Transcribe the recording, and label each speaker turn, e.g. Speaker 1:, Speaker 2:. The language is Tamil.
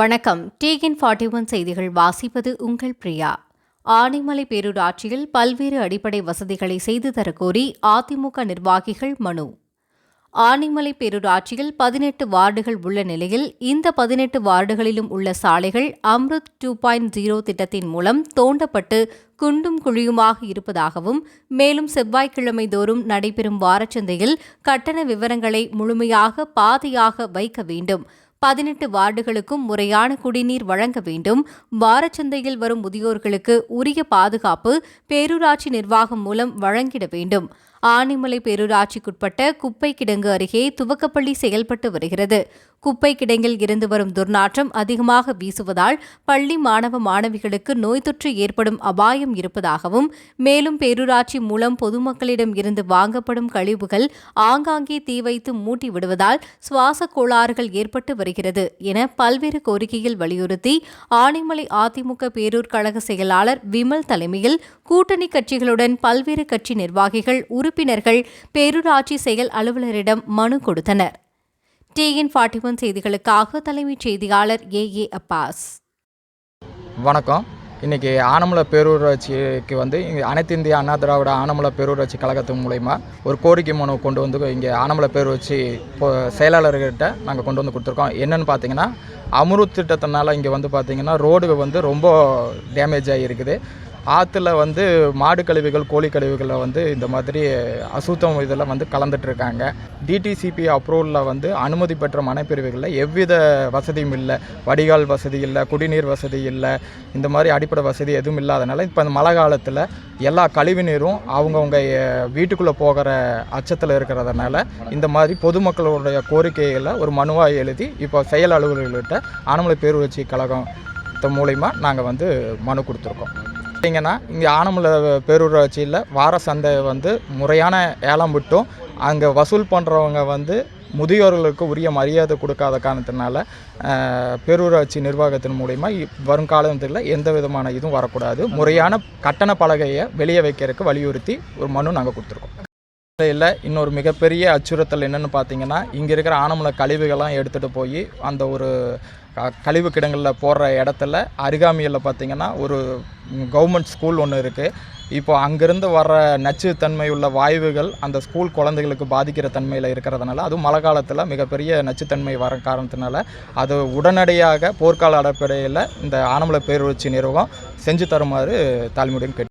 Speaker 1: வணக்கம். டீகின் ஃபார்ட்டி ஒன் செய்திகள் வாசிப்பது உங்கள் பிரியா. ஆனைமலை பேரூராட்சியில் பல்வேறு அடிப்படை வசதிகளை செய்து தரக்கோரி அதிமுக நிர்வாகிகள் மனு. ஆனைமலை பேரூராட்சியில் பதினெட்டு வார்டுகள் உள்ள நிலையில் இந்த பதினெட்டு வார்டுகளிலும் உள்ள சாலைகள் அம்ருத் டூ பாயிண்ட் ஜீரோ திட்டத்தின் மூலம் தோண்டப்பட்டு குண்டும் குழியுமாக இருப்பதாகவும் மேலும் செவ்வாய்க்கிழமை தோறும் நடைபெறும் வாரச்சந்தையில் கட்டண விவரங்களை முழுமையாக பாதையாக வைக்க வேண்டும். பதினெட்டு வார்டுகளுக்கும் முறையான குடிநீர் வழங்க வேண்டும். வாரச்சந்தையில் வரும் முதியோர்களுக்கு உரிய பாதுகாப்பு பேரூராட்சி நிர்வாகம் மூலம் வழங்கிட வேண்டும். ஆனைமலை பேரூராட்சிக்குட்பட்ட குப்பை கிடங்கு அருகே துவக்கப்பள்ளி செயல்பட்டு வருகிறது. குப்பை கிடங்கில் இருந்து வரும் துர்நாற்றம் அதிகமாக வீசுவதால் பள்ளி மாணவ மாணவிகளுக்கு நோய் தொற்று ஏற்படும் அபாயம் இருப்பதாகவும் மேலும் பேரூராட்சி மூலம் பொதுமக்களிடம் இருந்து வாங்கப்படும் கழிவுகள் ஆங்காங்கே தீ வைத்து மூட்டி விடுவதால் சுவாச கோளாறுகள் ஏற்பட்டு வருகிறது என பல்வேறு கோரிக்கையில் வலியுறுத்தி ஆனைமலை அதிமுக பேரூர் கழக செயலாளர் விமல் தலைமையில் கூட்டணி கட்சிகளுடன் பல்வேறு கட்சி நிர்வாகிகள் உரு உறுப்பினர்கள் பேரூராட்சி செயல் அலுவலரிடம் மனு கொடுத்தனர். டிஎன் ஃபார்ட்டி ஒன் செய்திகளுக்காக தலைமைச் செய்தியாளர் ஏ. ஏ. அப்பாஸ்.
Speaker 2: வணக்கம். இன்றைக்கி ஆனமலை பேரூராட்சிக்கு வந்து இங்கே அனைத்து இந்திய அண்ணா திராவிட ஆனமலை பேரூராட்சி கழகத்தின் மூலயமா ஒரு கோரிக்கை மனு கொண்டு வந்து இங்கே ஆனமலை பேரூராட்சி இப்போ செயலாளர்கிட்ட நாங்கள் கொண்டு வந்து கொடுத்துருக்கோம். என்னென்னு பார்த்தீங்கன்னா அம்ருத் திட்டத்தினால இங்கே வந்து பார்த்திங்கன்னா ரோடு வந்து ரொம்ப டேமேஜ் ஆகியிருக்குது ஆற்றுல வந்து மாடு கழிவுகள் கோழி கழிவுகளை வந்து இந்த மாதிரி அசுத்தம் இதெல்லாம் வந்து கலந்துட்டுருக்காங்க. டிடிசிபி அப்ரூவலில் வந்து அனுமதி பெற்ற மனைப்பிரிவுகளில் எவ்வித வசதியும் இல்லை. வடிகால் வசதி இல்லை குடிநீர் வசதி இல்லை இந்த மாதிரி அடிப்படை வசதி எதுவும் இல்லாதனால இப்போ இந்த மழை காலத்தில் எல்லா கழிவு நீரும் அவங்கவுங்க வீட்டுக்குள்ளே போகிற அச்சத்தில் இருக்கிறதுனால இந்த மாதிரி பொதுமக்களுடைய கோரிக்கைகளை ஒரு மனுவாக எழுதி இப்போ செயல் அலுவலர்கள்கிட்ட ஆனமலை பேரூராட்சி கழகம் மூலயமா நாங்கள் வந்து மனு கொடுத்துருக்கோம். பார்த்தீங்கன்னா இங்கே ஆனமலை பேரூராட்சியில் வார சந்தை வந்து முறையான ஏலம் விட்டும். அங்கே வசூல் பண்ணுறவங்க வந்து முதியோர்களுக்கு உரிய மரியாதை கொடுக்காத காரணத்தினால பேரூராட்சி நிர்வாகத்தின் மூலிமா வருங்காலத்தில் எந்த விதமான இதுவும் வரக்கூடாது. முறையான கட்டண பலகையை வெளியே வைக்கிறதுக்கு வலியுறுத்தி ஒரு மனு நாங்கள் கொடுத்துருக்கோம். இல்லை இன்னொரு மிகப்பெரிய அச்சுறுத்தல் என்னென்னு பார்த்தீங்கன்னா இங்கே இருக்கிற ஆனமலை கழிவுகள்லாம் எடுத்துகிட்டு போய் அந்த ஒரு கழிவு கிடங்களில் போடுற இடத்துல அருகாமையில் பார்த்திங்கன்னா ஒரு கவர்மெண்ட் ஸ்கூல் ஒன்று இருக்குது இப்போ அங்கேருந்து வர்ற நச்சுத்தன்மை உள்ள வாயுகள் அந்த ஸ்கூல் குழந்தைகளுக்கு பாதிக்கிற தன்மையில் இருக்கிறதுனால அதுவும் மழை காலத்தில் மிகப்பெரிய நச்சுத்தன்மை வர காரணத்தினால அது உடனடியாக போர்க்கால அடிப்படையில் இந்த ஆனமலை பேரூராட்சி நிறுவனம் செஞ்சு தருமாறு தாழ்மையுடன் கேட்டு